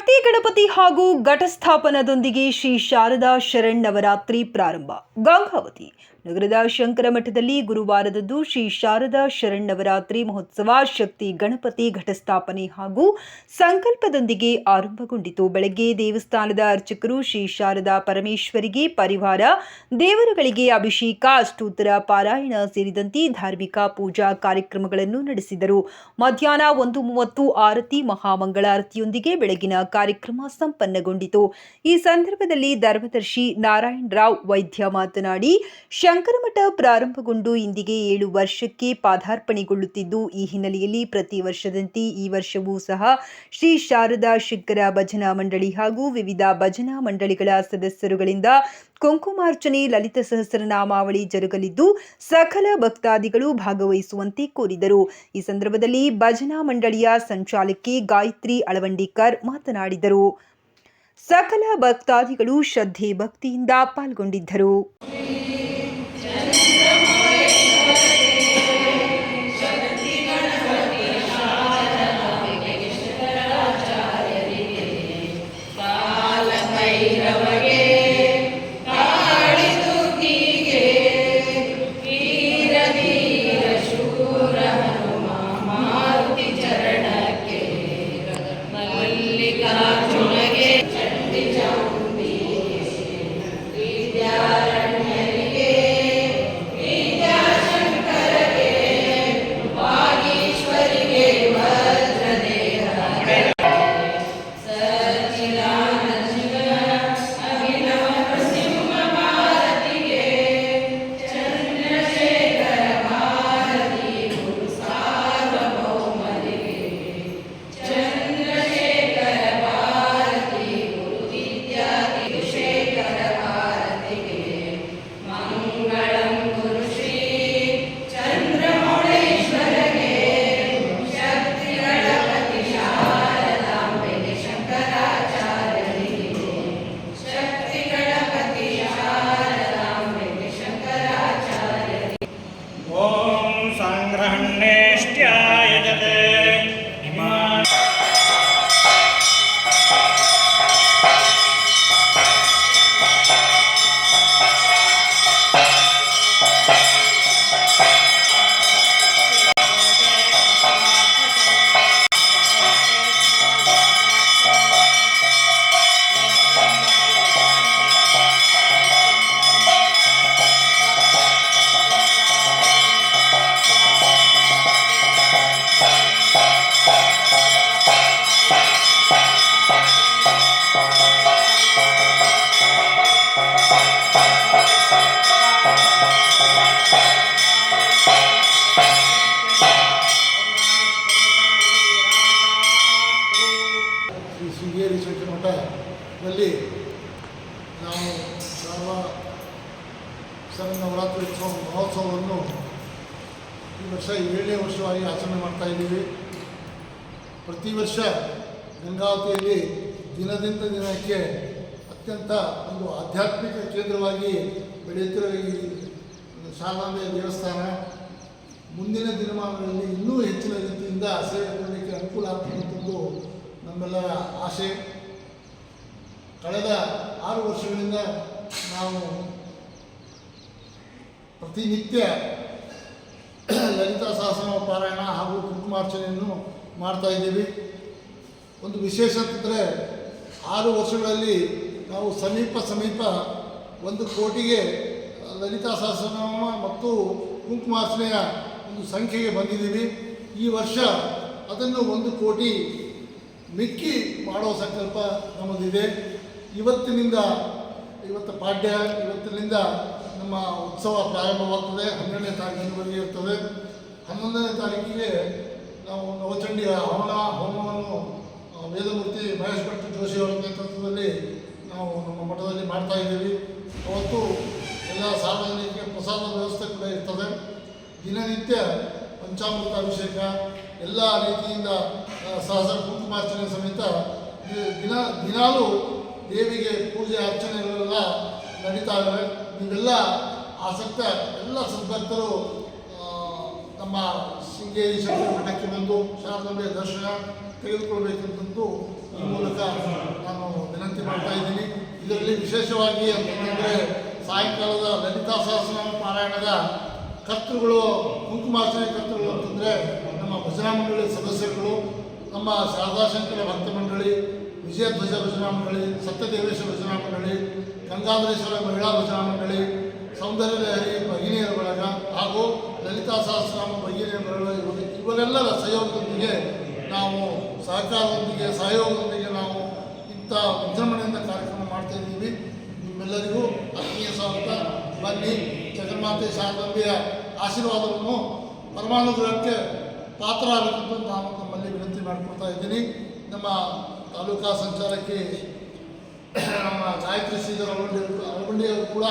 ಶಕ್ತಿ ಗಣಪತಿ ಹಾಗೂ ಘಟಸ್ಥಾಪನದೊಂದಿಗೆ ಶ್ರೀ ಶಾರದಾ ಶರಣ್ ನವರಾತ್ರಿ ಪ್ರಾರಂಭ. ಗಂಗಾವತಿ ನಗರದ ಶಂಕರ ಮಠದಲ್ಲಿ ಗುರುವಾರದಂದು ಶ್ರೀ ಶಾರದಾ ಶರಣ್ಣವರಾತ್ರಿ ಮಹೋತ್ಸವ ಶಕ್ತಿ ಗಣಪತಿ ಘಟಸ್ಥಾಪನೆ ಹಾಗೂ ಸಂಕಲ್ಪದೊಂದಿಗೆ ಆರಂಭಗೊಂಡಿತು. ಬೆಳಗ್ಗೆ ದೇವಸ್ಥಾನದ ಅರ್ಚಕರು ಶ್ರೀ ಶಾರದಾ ಪರಮೇಶ್ವರಿಗೆ ಪರಿವಾರ, ದೇವರುಗಳಿಗೆ ಅಭಿಷೇಕ ಅಷ್ಟೋತ್ತರ ಪಾರಾಯಣ ಸೇರಿದಂತೆ ಧಾರ್ಮಿಕ ಪೂಜಾ ಕಾರ್ಯಕ್ರಮಗಳನ್ನು ನಡೆಸಿದರು. ಮಧ್ಯಾಹ್ನ ಒಂದು ಮೂವತ್ತು ಆರತಿ ಮಹಾಮಂಗಳಾರತಿಯೊಂದಿಗೆ ಬೆಳಗಿನ ಕಾರ್ಯಕ್ರಮ ಸಂಪನ್ನಗೊಂಡಿತು. ಈ ಸಂದರ್ಭದಲ್ಲಿ ಧರ್ಮದರ್ಶಿ ನಾರಾಯಣ್ ರಾವ್ ವೈದ್ಯ ಮಾತನಾಡಿ ಶಂಕರಮಠ ಪ್ರಾರಂಭಗೊಂಡು ಇಂದಿಗೆ ಏಳು ವರ್ಷಕ್ಕೆ ಪಾದಾರ್ಪಣೆಗೊಳ್ಳುತ್ತಿದ್ದು, ಈ ಹಿನ್ನೆಲೆಯಲ್ಲಿ ಪ್ರತಿ ವರ್ಷದಂತೆ ಈ ವರ್ಷವೂ ಸಹ ಶ್ರೀ ಶಾರದಾ ಶಿಖರ ಭಜನಾ ಮಂಡಳಿ ಹಾಗೂ ವಿವಿಧ ಭಜನಾ ಮಂಡಳಿಗಳ ಸದಸ್ಯರುಗಳಿಂದ ಕುಂಕುಮಾರ್ಚನೆ, ಲಲಿತ ಸಹಸ್ರನಾಮಾವಳಿ ಜರುಗಲಿದ್ದು, ಸಕಲ ಭಕ್ತಾದಿಗಳು ಭಾಗವಹಿಸುವಂತೆ ಕೋರಿದರು. ಈ ಸಂದರ್ಭದಲ್ಲಿ ಭಜನಾ ಮಂಡಳಿಯ ಸಂಚಾಲಕಿ ಗಾಯತ್ರಿ ಅಳವಂಡಿಕರ್ ಮಾತನಾಡಿದರು. ಸಕಲ ಭಕ್ತಾದಿಗಳು ಶ್ರದ್ಧೆ ಭಕ್ತಿಯಿಂದ ಪಾಲ್ಗೊಂಡಿದ್ದರು. ಮಠದಲ್ಲಿ ನಾವು ಸರ್ವ ಶರನ್ನವರಾತ್ರಿ ಉತ್ಸವ ಮಹೋತ್ಸವವನ್ನು ಈ ವರ್ಷ ಏಳನೇ ವರ್ಷವಾಗಿ ಆಚರಣೆ ಮಾಡ್ತಾ ಇದ್ದೀವಿ. ಪ್ರತಿ ವರ್ಷ ಗಂಗಾವತಿಯಲ್ಲಿ ದಿನದಿಂದ ದಿನಕ್ಕೆ ಅತ್ಯಂತ ಒಂದು ಆಧ್ಯಾತ್ಮಿಕ ಕೇಂದ್ರವಾಗಿ ಬೆಳೆಯುತ್ತಿರುವ ಈ ಶಾರದಾಂಬೆಯ ದೇವಸ್ಥಾನ. ಮುಂದಿನ ದಿನಮಾನಗಳಲ್ಲಿ ಇನ್ನೂ ಹೆಚ್ಚಿನ ರೀತಿಯಿಂದ ಸೇವೆ ಕೊಡಲಿಕ್ಕೆ ಅನುಕೂಲ ಆಗ್ತಕ್ಕಂಥದ್ದು ನಮ್ಮೆಲ್ಲರ ಆಸೆ. ಕಳೆದ ಆರು ವರ್ಷಗಳಿಂದ ನಾವು ಪ್ರತಿನಿತ್ಯ ಲಲಿತಾ ಸಹಸ್ರನಾಮ ಪಾರಾಯಣ ಹಾಗೂ ಕುಂಕುಮಾರ್ಚನೆಯನ್ನು ಮಾಡ್ತಾ ಇದ್ದೀವಿ. ಒಂದು ವಿಶೇಷ ಅಂತಂದರೆ ಆರು ವರ್ಷಗಳಲ್ಲಿ ನಾವು ಸಮೀಪ ಸಮೀಪ ಒಂದು ಕೋಟಿಗೆ ಲಲಿತಾ ಸಹಸ್ರನಾಮ ಮತ್ತು ಕುಂಕುಮಾರ್ಚನೆಯ ಒಂದು ಸಂಖ್ಯೆಗೆ ಬಂದಿದ್ದೀವಿ. ಈ ವರ್ಷ ಅದನ್ನು ಒಂದು ಕೋಟಿ ಮಿಕ್ಕಿ ಮಾಡೋ ಸಂಕಲ್ಪ ನಮ್ಮದಿದೆ. ಇವತ್ತಿನಿಂದ, ಇವತ್ತು ಪಾಡ್ಯ, ಇವತ್ತಿನಿಂದ ನಮ್ಮ ಉತ್ಸವ ಪ್ರಾರಂಭವಾಗ್ತದೆ. ಹನ್ನೆರಡನೇ ತಾರೀಕಿನವರೆಗೆ ಇರ್ತದೆ ಹನ್ನೊಂದನೇ ತಾರೀಕಿಗೆ ನಾವು ನವಚಂಡಿಯ ಹವನ, ಹೋಮವನ್ನು ವೇದಮೂರ್ತಿ ಮಹೇಶ್ ಭಟ್ ಜೋಶಿ ಅವರ ನೇತೃತ್ವದಲ್ಲಿ ನಾವು ನಮ್ಮ ಮಠದಲ್ಲಿ ಮಾಡ್ತಾ ಇದ್ದೀವಿ. ಅವತ್ತು ಎಲ್ಲ ಸಾರ್ವಜನಿಕ ಪ್ರಸಾದ ವ್ಯವಸ್ಥೆ ಕೂಡ ಇರ್ತದೆ. ದಿನನಿತ್ಯ ಪಂಚಾಮೃತ ಅಭಿಷೇಕ ಎಲ್ಲ ರೀತಿಯಿಂದ ಸಹಸ್ರ ಕುಂಕುಮಾರ್ಚನೆ ಸಮೇತ ದಿನ, ದಿನಾಲೂ ದೇವಿಗೆ ಪೂಜೆ ಅರ್ಚನೆಗಳೆಲ್ಲ ನಡೀತಾ ಇದ್ದಾವೆ ನೀವೆಲ್ಲ ಆಸಕ್ತ ಎಲ್ಲ ಸದ್ಭಕ್ತರು ನಮ್ಮ ಶೃಂಗೇರಿ ಶಕ್ತಿ ಮಠಕ್ಕೆ ಬಂದು ಶಾರದಂಬೆ ದರ್ಶನ ತೆಗೆದುಕೊಳ್ಬೇಕಂತಂದು ಈ ಮೂಲಕ ನಾನು ವಿನಂತಿ ಮಾಡ್ತಾ ಇದ್ದೀನಿ. ಇದರಲ್ಲಿ ವಿಶೇಷವಾಗಿ ಅಂತಂದರೆ ಸಾಯಂಕಾಲದ ಲಲಿತಾ ಸಹಸ್ರನಾಮ ಪಾರಾಯಣದ ಕರ್ತೃಗಳು, ಕುಂಕುಮಾರ್ಚನೆ ಕರ್ತೃಗಳು ಅಂತಂದರೆ ನಮ್ಮ ಭಜನಾ ಮಂಡಳಿ ಸದಸ್ಯರುಗಳು, ನಮ್ಮ ಶಾರದಾಶಂಕರ ಭಕ್ತ ಮಂಡಳಿ ವಿಜಯಧ್ವಜ ಭಜನಾ ಮಂಡಳಿ ಸತ್ಯದೇವೇಶ್ವರ ಭಜನಾ ಮಂಡಳಿ ಗಂಗಾಧರೇಶ್ವರ ಮಹಿಳಾ ಭಜನಾ ಮಂಡಳಿ ಸೌಂದರ್ಯ ಲಹರಿ ಭಗಿನಿಯರ ಬಳಗ ಹಾಗೂ ಲಲಿತಾ ಸಹಸ್ರಾಮ ಭಗಿನಿಯರ ಬಳಗ ಇವರು, ಇವರೆಲ್ಲರ ಸಹಯೋಗದೊಂದಿಗೆ ನಾವು ಸಹಕಾರದೊಂದಿಗೆ, ಸಹಯೋಗದೊಂದಿಗೆ ನಾವು ಇಂಥ ವಿಜೃಂಭಣೆಯಿಂದ ಕಾರ್ಯಕ್ರಮ ಮಾಡ್ತಾ ಇದ್ದೀವಿ. ನಿಮ್ಮೆಲ್ಲರಿಗೂ ಆತ್ಮೀಯ ಸ್ವಾಗತ. ಬನ್ನಿ ಜಗನ್ಮಾತೆ ಶಾರದಂಬೆಯ ಆಶೀರ್ವಾದವನ್ನು ಪರಮಾನುಗ್ರಹಕ್ಕೆ ಪಾತ್ರ ಆಗಬೇಕಂತ ನಾನು ನಮ್ಮಲ್ಲಿ ವಿನಂತಿ ಮಾಡಿಕೊಡ್ತಾ ಇದ್ದೀನಿ. ನಮ್ಮ ತಾಲೂಕಾ ಸಂಚಾರಕ್ಕೆ ನಮ್ಮ ಗಾಯತ್ರಿ ಶ್ರೀಧರ್ ಅಳವಂಡಿ ಅವರು ಕೂಡ